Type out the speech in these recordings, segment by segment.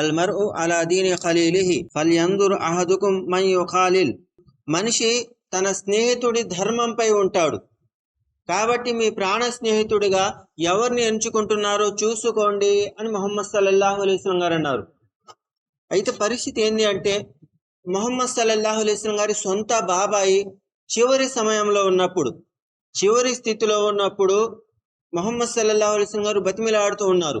అల్మర్ అలా దీని ఖలీలిహి ఫల్యందుర్ అహదుకుం మన్ యుఖాలిల్ మనిషి తన స్నేహితుడి ధర్మంపై ఉంటాడు. కాబట్టి మీ ప్రాణ స్నేహితుడిగా ఎవరిని ఎంచుకుంటున్నారో చూసుకోండి అని మొహమ్మద్ సల్లల్లాహు అలైస్లం గారు అన్నారు. అయితే పరిస్థితి ఏంటి అంటే మొహమ్మద్ సల్లల్లాహు అలైస్లం గారి సొంత బాబాయి చివరి సమయంలో ఉన్నప్పుడు చివరి స్థితిలో ఉన్నప్పుడు మొహమ్మద్ సల్లల్లాహు అలైస్లం గారు బతిమిలాడుతూ ఉన్నారు.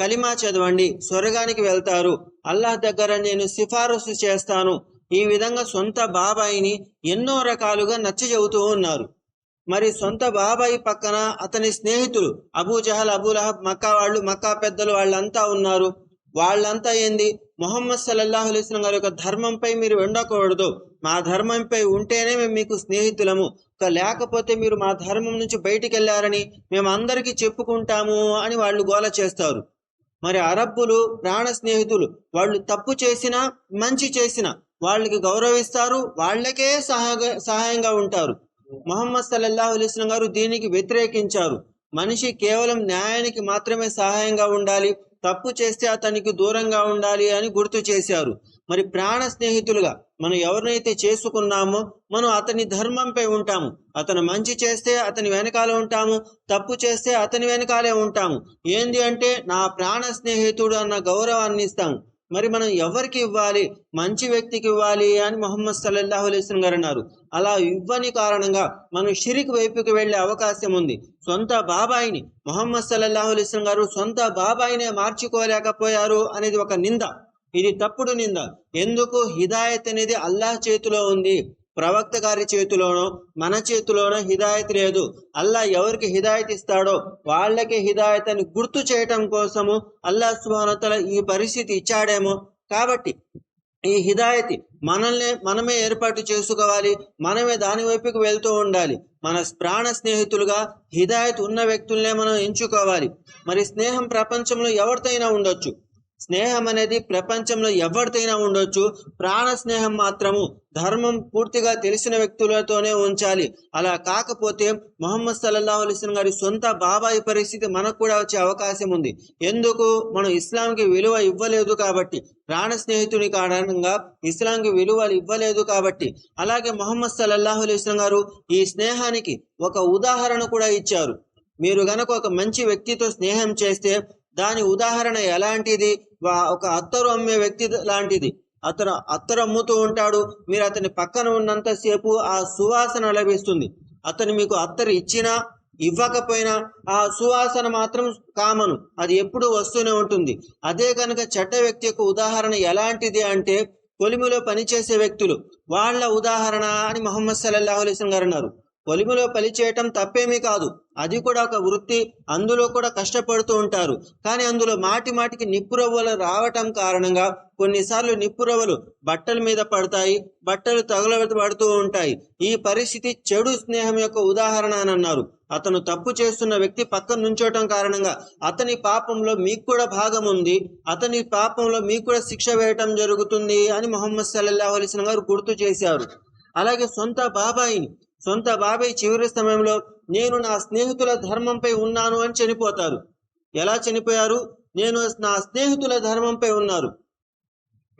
కలిమా చదవండి స్వర్గానికి వెళ్తారు. అల్లాహ్ దగ్గర నేను సిఫారసు చేస్తాను. ఈ విధంగా సొంత బాబాయిని ఎన్నో రకాలుగా నచ్చ చెబుతూ ఉన్నారు. మరి సొంత బాబాయి పక్కన అతని స్నేహితులు Abu Jahl Abu Lahab Mecca వాళ్ళు మక్కా పెద్దలు వాళ్ళంతా ఉన్నారు. వాళ్ళంతా ఏంది? మొహమ్మద్ సల్లల్లాహు అలైస్లం గారి యొక్క ధర్మంపై మీరు ఉండకూడదు మా ధర్మంపై ఉంటేనే మేము మీకు స్నేహితులము. లేకపోతే మీరు మా ధర్మం నుంచి బయటికి వెళ్ళారని మేము అందరికీ చెప్పుకుంటాము అని వాళ్ళు గోల చేస్తారు. మరి అరబ్బులు ప్రాణ స్నేహితులు వాళ్ళు తప్పు చేసినా మంచి చేసినా వాళ్ళకి గౌరవిస్తారు వాళ్ళకే సహాయ సహాయంగా ఉంటారు. మొహమ్మద్ సల్లల్లాహు అలైస్లం గారు దీనికి వ్యతిరేకించారు. మనిషి కేవలం న్యాయానికి మాత్రమే సహాయంగా ఉండాలి తప్పు చేస్తే అతనికి దూరంగా ఉండాలి అని గుర్తు చేశారు. మరి ప్రాణ స్నేహితులుగా మనం ఎవరినైతే చేసుకున్నామో మనం అతని ధర్మంపై ఉంటాము. అతను మంచి చేస్తే అతని వెనకాల ఉంటాము. తప్పు చేస్తే అతని వెనకాలే ఉంటాము. ఏంది అంటే నా ప్రాణ స్నేహితుడు అన్న గౌరవాన్ని ఇస్తాము. మరి మనం ఎవరికి ఇవ్వాలి? మంచి వ్యక్తికి ఇవ్వాలి అని మొహమ్మద్ సల్లల్లాహు అలైస్లం గారు అన్నారు. అలా ఇవ్వని కారణంగా మనం షిరిక్ వైపుకి వెళ్ళే అవకాశం ఉంది. సొంత బాబాయిని మొహమ్మద్ సల్లల్లాహు అలైస్లం గారు సొంత బాబాయినే మార్చుకోలేకపోయారు అనేది ఒక నింద. ఇది తప్పుడు నింద. ఎందుకు? హిదాయత్ అనేది అల్లాహ్ చేతిలో ఉంది. ప్రవక్త గారి చేతిలోనో మన చేతిలోనో హిదాయత్ లేదు. అల్లా ఎవరికి హిదాయత్ ఇస్తాడో వాళ్ళకి హిదాయత్ అని గుర్తు చేయటం కోసము అల్లా సుహానతల ఈ పరిస్థితి ఇచ్చాడేమో. కాబట్టి ఈ హిదాయతి మనల్ని మనమే ఏర్పాటు చేసుకోవాలి. మనమే దాని వైపుకి వెళ్తూ ఉండాలి. మన ప్రాణ స్నేహితులుగా హిదాయత్ ఉన్న వ్యక్తుల్నే మనం ఎంచుకోవాలి. మరి స్నేహం ప్రపంచంలో ఎవరితోనైనా ఉండొచ్చు. స్నేహం అనేది ప్రపంచంలో ఎవరితోనైనా ఉండొచ్చు. ప్రాణ స్నేహం మాత్రము ధర్మం పూర్తిగా తెలిసిన వ్యక్తులతోనే ఉంచాలి. అలా కాకపోతే మొహమ్మద్ సల్లల్లాహు అలైస్లం గారి సొంత బాబాయి పరిస్థితి మనకు కూడా వచ్చే అవకాశం ఉంది. ఎందుకు? మనం ఇస్లాంకి విలువ ఇవ్వలేదు కాబట్టి. ప్రాణ స్నేహితుని కారణంగా ఇస్లాంకి విలువలు ఇవ్వలేదు కాబట్టి. అలాగే మొహమ్మద్ సల్లల్లాహు అలైస్లం గారు ఈ స్నేహానికి ఒక ఉదాహరణ కూడా ఇచ్చారు. మీరు గనక ఒక మంచి వ్యక్తితో స్నేహం చేస్తే దాని ఉదాహరణ ఎలాంటిది? వా- ఒక అత్తరు అమ్మే వ్యక్తి లాంటిది. అతను అత్తరు అమ్ముతూ ఉంటాడు. మీరు అతని పక్కన ఉన్నంతసేపు ఆ సువాసన లభిస్తుంది. అతను మీకు అత్తరు ఇచ్చినా ఇవ్వకపోయినా ఆ సువాసన మాత్రం కామను. అది ఎప్పుడూ వస్తూనే ఉంటుంది. అదే కనుక చెడ్డ వ్యక్తి యొక్క ఉదాహరణ ఎలాంటిది అంటే కొలిమిలో పనిచేసే వ్యక్తులు. వాళ్ళ ఉదాహరణ అని మొహమ్మద్ సల్లాహు అలైస్లం గారు అన్నారు. పొలిములో పని చేయటం తప్పేమీ కాదు. అది కూడా ఒక వృత్తి. అందులో కూడా కష్టపడుతూ ఉంటారు. కానీ అందులో మాటి మాటికి నిప్పురవ్వలు రావటం కారణంగా కొన్నిసార్లు నిప్పురవ్వలు బట్టల మీద పడతాయి బట్టలు తగులబడుతూ ఉంటాయి. ఈ పరిస్థితి చెడు స్నేహం యొక్క ఉదాహరణ అని అన్నారు. అతను తప్పు చేస్తున్న వ్యక్తి పక్కన నుంచోటం కారణంగా అతని పాపంలో మీకు కూడా భాగం ఉంది. అతని పాపంలో మీకు కూడా శిక్ష వేయటం జరుగుతుంది అని మొహమ్మద్ సల్లాహు అలైస్లం గారు గుర్తు చేశారు. అలాగే సొంత బాబాయిని సొంత బాబాయ్ చివరి సమయంలో నేను నా స్నేహితుల ధర్మంపై ఉన్నాను అని చనిపోతారు. ఎలా చనిపోయారు? నేను నా స్నేహితుల ధర్మంపై ఉన్నారు.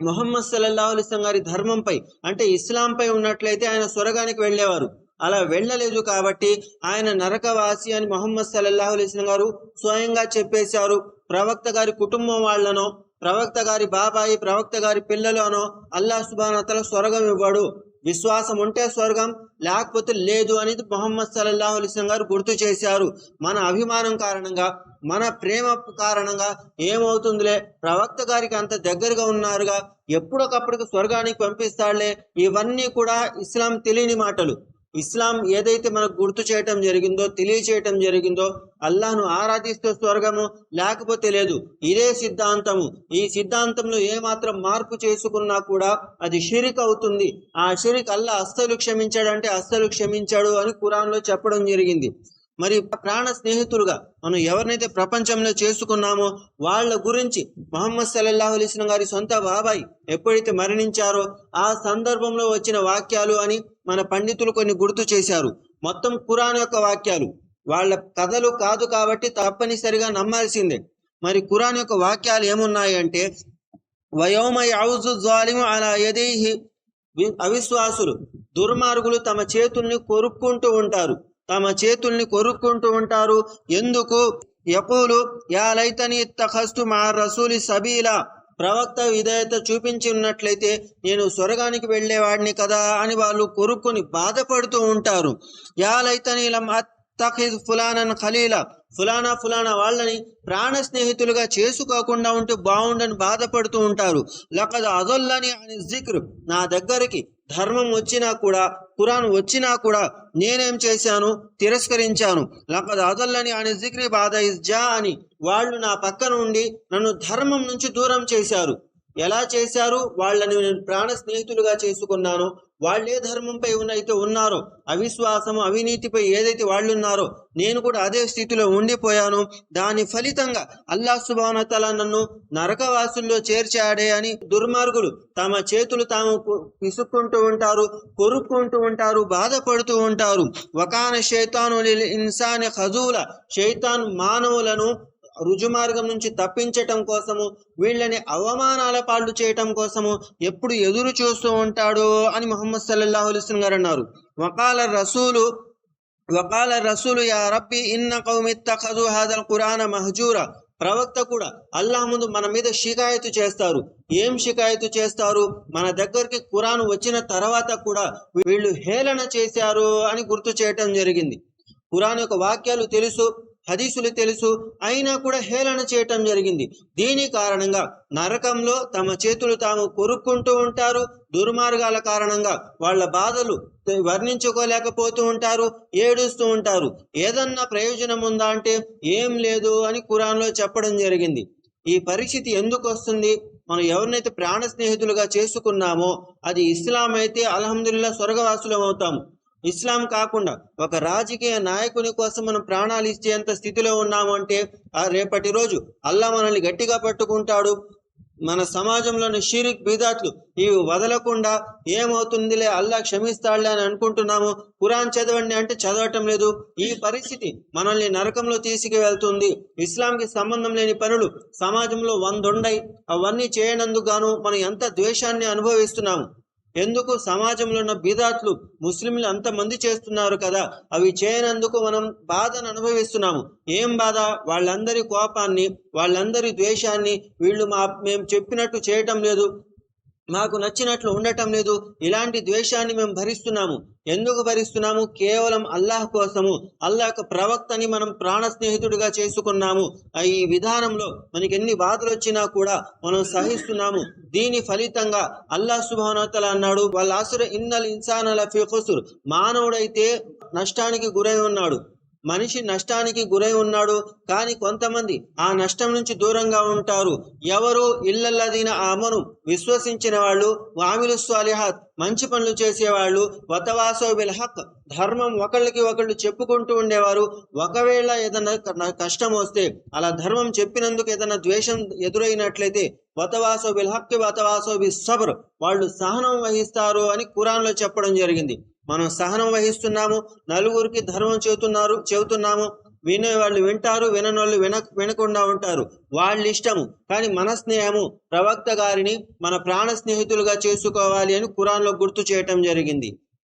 మొహమ్మద్ సల్లల్లా అలైస్లం గారి ధర్మంపై అంటే ఇస్లాంపై ఉన్నట్లయితే ఆయన స్వర్గానికి వెళ్ళేవారు. అలా వెళ్ళలేదు కాబట్టి ఆయన నరకవాసి అని మొహమ్మద్ సల్లల్లాహు అలైస్లం గారు స్వయంగా చెప్పేశారు. ప్రవక్త గారి కుటుంబం వాళ్ళనో ప్రవక్త గారి బాబాయి ప్రవక్త గారి పిల్లలు అనో అల్లాహ్ సుబానతల స్వర్గం ఇవ్వడు. విశ్వాసం ఉంటే స్వర్గం లేకపోతే లేదు అనేది మొహమ్మద్ సల్లల్లాహు అలిస్లం గారు గుర్తు చేశారు. మన అభిమానం కారణంగా మన ప్రేమ కారణంగా ఏమవుతుందిలే? ప్రవక్త గారికి అంత దగ్గరగా ఉన్నారుగా. ఎప్పుడొకప్పటికి స్వర్గానికి పంపిస్తాడులే? ఇవన్నీ కూడా ఇస్లాం తెలియని మాటలు. ఇస్లాం ఏదైతే మనకు గుర్తు చేయటం జరిగిందో తెలియచేయటం జరిగిందో అల్లాను ఆరాధిస్తే స్వర్గము లేకపోతే లేదు. ఇదే సిద్ధాంతము. ఈ సిద్ధాంతంలో ఏమాత్రం మార్పు చేసుకున్నా కూడా అది షిరిక్ అవుతుంది. ఆ షిరిక్ అల్లా అస్సలు క్షమించాడంటే అస్సలు క్షమించాడు అని కురాన్లో చెప్పడం జరిగింది. మరి ప్రాణ స్నేహితులుగా మనం ఎవరినైతే ప్రపంచంలో చేసుకున్నామో వాళ్ళ గురించి మహమ్మద్ సల్లల్లాహు అలీస్లం గారి సొంత బాబాయ్ ఎప్పుడైతే మరణించారో ఆ సందర్భంలో వచ్చిన వాక్యాలు అని మన పండితులు కొన్ని గుర్తు చేశారు. మొత్తం ఖురాన్ యొక్క వాక్యాలు. వాళ్ళ కథలు కాదు కాబట్టి తప్పనిసరిగా నమ్మాల్సిందే. మరి ఖురాన్ యొక్క వాక్యాలు ఏమున్నాయి అంటే అలా అవిశ్వాసులు దుర్మార్గులు తమ చేతుల్ని కొరుక్కుంటూ ఉంటారు. తమ చేతుల్ని కొరుక్కుంటూ ఉంటారు. ఎందుకు? యకూలు యాలైతని తఖస్తు మా రసూలి సబీలా. ప్రవక్త విధేయత చూపించి ఉన్నట్లయితే నేను స్వర్గానికి వెళ్ళేవాడిని కదా అని వాళ్ళు కొరుక్కుని బాధపడుతూ ఉంటారు. యాలైతని లం అత్తఖిజ్ ఫులానన్ ఖలీలా. ఫులానా ఫులానా వాళ్ళని ప్రాణ స్నేహితులుగా చేసుకోకుండా ఉంటే బాగుండని బాధపడుతూ ఉంటారు. లకద అజొల్లని అని జిక్రు. నా దగ్గరికి ధర్మం వచ్చినా కూడా ఖురాన్ వచ్చినా కూడా నేనేం చేశాను? తిరస్కరించాను. లకద్ అజొల్లని అని జిక్రి బాధ ఇస్ జా అని వాళ్ళు నా పక్కన ఉండి నన్ను ధర్మం నుంచి దూరం చేశారు. ఎలా చేశారు? వాళ్ళని నేను ప్రాణ స్నేహితులుగా చేసుకున్నాను. వాళ్ళే ధర్మంపై ఉన్నైతే ఉన్నారో అవిశ్వాసము అవినీతిపై ఏదైతే వాళ్ళు ఉన్నారో నేను కూడా అదే స్థితిలో ఉండిపోయాను. దాని ఫలితంగా అల్లా సుభానతల నన్ను నరకవాసుల్లో చేర్చాడే అని దుర్మార్గులు తమ చేతులు తాము పిసుక్కుంటూ ఉంటారు కొరుక్కుంటూ ఉంటారు బాధపడుతూ ఉంటారు. వకాన శైతాను ఇన్సాని ఖజూల శైతాన్ మానవులను రుజుమార్గం నుంచి తప్పించటం కోసము వీళ్ళని అవమానాల పాలు చేయటం కోసము ఎప్పుడు ఎదురు చూస్తూ ఉంటాడు అని ముహమ్మద్ సల్లల్లాహు అలైహి గారు అన్నారు. వకాల రసూలు వకాల రసూలు యా రబ్బి ఇన్న కౌమిత్తఖజు హాదల్ ఖురాన మహజూరా. ప్రవక్త కూడా అల్లాహ్ ముందు మన మీద షికాయతు చేస్తారు. ఏం షికాయతు చేస్తారు? మన దగ్గరికి ఖురాన్ వచ్చిన తర్వాత కూడా వీళ్ళు హేళన చేశారు అని గుర్తు చేయటం జరిగింది. ఖురాన్ యొక్క వాక్యాలు తెలుసు. హదీసులు తెలుసు. అయినా కూడా హేళన చేయటం జరిగింది. దీని కారణంగా నరకంలో తమ చేతులు తాము కొరుక్కుంటూ ఉంటారు. దుర్మార్గాల కారణంగా వాళ్ళ బాధలు వర్ణించుకోలేకపోతూ ఉంటారు ఏడుస్తూ ఉంటారు. ఏదన్నా ప్రయోజనం ఉందా అంటే ఏం లేదు అని ఖురాన్లో చెప్పడం జరిగింది. ఈ పరిస్థితి ఎందుకు వస్తుంది? మనం ఎవరినైతే ప్రాణ స్నేహితులుగా చేసుకున్నామో అది ఇస్లాం అయితే అల్హమ్దుల్లా స్వర్గవాసులం అవుతాము. ఇస్లాం కాకుండా ఒక రాజకీయ నాయకుని కోసం మనం ప్రాణాలు ఇచ్చేంత స్థితిలో ఉన్నాము అంటే ఆ రేపటి రోజు అల్లా మనల్ని గట్టిగా పట్టుకుంటాడు. మన సమాజంలోని షిరిక్ బీదాట్లు ఇవి వదలకుండా ఏమవుతుందిలే అల్లా క్షమిస్తాడులే అని అనుకుంటున్నాము. ఖురాన్ చదవండి అంటే చదవటం లేదు. ఈ పరిస్థితి మనల్ని నరకంలో తీసుకువెళ్తుంది. ఇస్లాంకి సంబంధం లేని పనులు సమాజంలో వందుండై అవన్నీ చేయనందుకు గాను మనం ఎంత ద్వేషాన్ని అనుభవిస్తున్నాము. ఎందుకు సమాజంలో ఉన్న బీదాత్లు ముస్లింలు అంతమంది చేస్తున్నారు కదా? అవి చేయనందుకు మనం బాధను అనుభవిస్తున్నాము. ఏం బాధ? వాళ్ళందరి కోపాన్ని వాళ్ళందరి ద్వేషాన్ని వీళ్ళు మా మేము చెప్పినట్టు చేయటం లేదు. మాకు నచ్చినట్లు ఉండటం లేదు. ఇలాంటి ద్వేషాన్ని మేము భరిస్తున్నాము. ఎందుకు భరిస్తున్నాము? కేవలం అల్లాహ్ కోసము. అల్లాహ్ ప్రవక్తని మనం ప్రాణ స్నేహితుడిగా చేసుకున్నాము. ఆ ఈ విధానంలో మనకి ఎన్ని బాధలు వచ్చినా కూడా మనం సహిస్తున్నాము. దీని ఫలితంగా అల్లాహ్ సుభానోతల అన్నాడు వాళ్ళ ఆసుర ఇన్నల్ ఇన్సానల ఫిఖుసుర్ మానవుడైతే నష్టానికి గురై ఉన్నాడు. మనిషి నష్టానికి గురై ఉన్నాడు కానీ కొంతమంది ఆ నష్టం నుంచి దూరంగా ఉంటారు. ఎవరు ఇల్లల్లదీన ఆమను విశ్వసించిన వాళ్ళు వామిలు స్వాలిహాత్ మంచి పనులు చేసేవాళ్ళు వతవాసో బిల్ హక్ ధర్మం ఒకళ్ళకి ఒకళ్ళు చెప్పుకుంటూ ఉండేవారు. ఒకవేళ ఏదైనా క- కష్టం వస్తే అలా ధర్మం చెప్పినందుకు ఏదైనా ద్వేషం ఎదురైనట్లయితే వతవాసో బిల్ హక్ వతవాసో బి సబర్ వాళ్ళు సహనం వహిస్తారు అని ఖురాన్లో చెప్పడం జరిగింది. మనం సహనం వహిస్తున్నాము నలుగురికి ధర్మం చెబుతున్నారు చెబుతున్నాము వినే వాళ్ళు వింటారు విననోళ్ళు విన వినకుండా ఉంటారు. వాళ్ళ ఇష్టము. కానీ మన స్నేహము ప్రవక్త గారిని మన ప్రాణ స్నేహితులుగా చేసుకోవాలి అని కురాన్లో గుర్తు చేయటం జరిగింది.